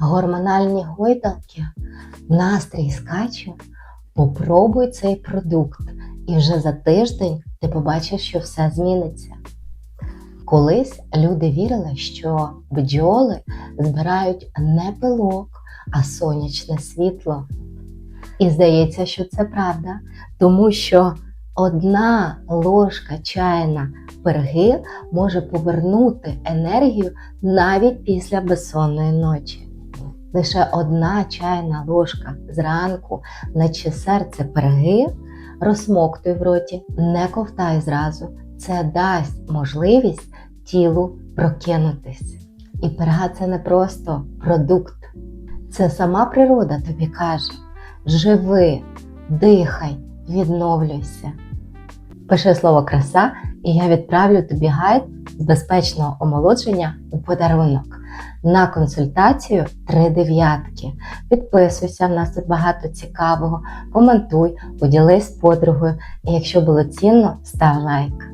гормональні гойдалки, настрій скаче, попробуй цей продукт, і вже за тиждень ти побачиш, що все зміниться. Колись люди вірили, що бджоли збирають не пилок, а сонячне світло. І здається, що це правда, тому що одна ложка чайна перги може повернути енергію навіть після безсонної ночі. Лише одна чайна ложка зранку, наче серце перги, розсмоктуй в роті, не ковтай зразу. Це дасть можливість тілу прокинутись. І перга це не просто продукт, це сама природа тобі каже: живи, дихай, відновлюйся. Пиши слово краса, і я відправлю тобі гайд з безпечного омолодження у подарунок. На консультацію три дев'ятки. Підписуйся, в нас тут багато цікавого. Коментуй, поділись з подругою. І якщо було цінно, став лайк.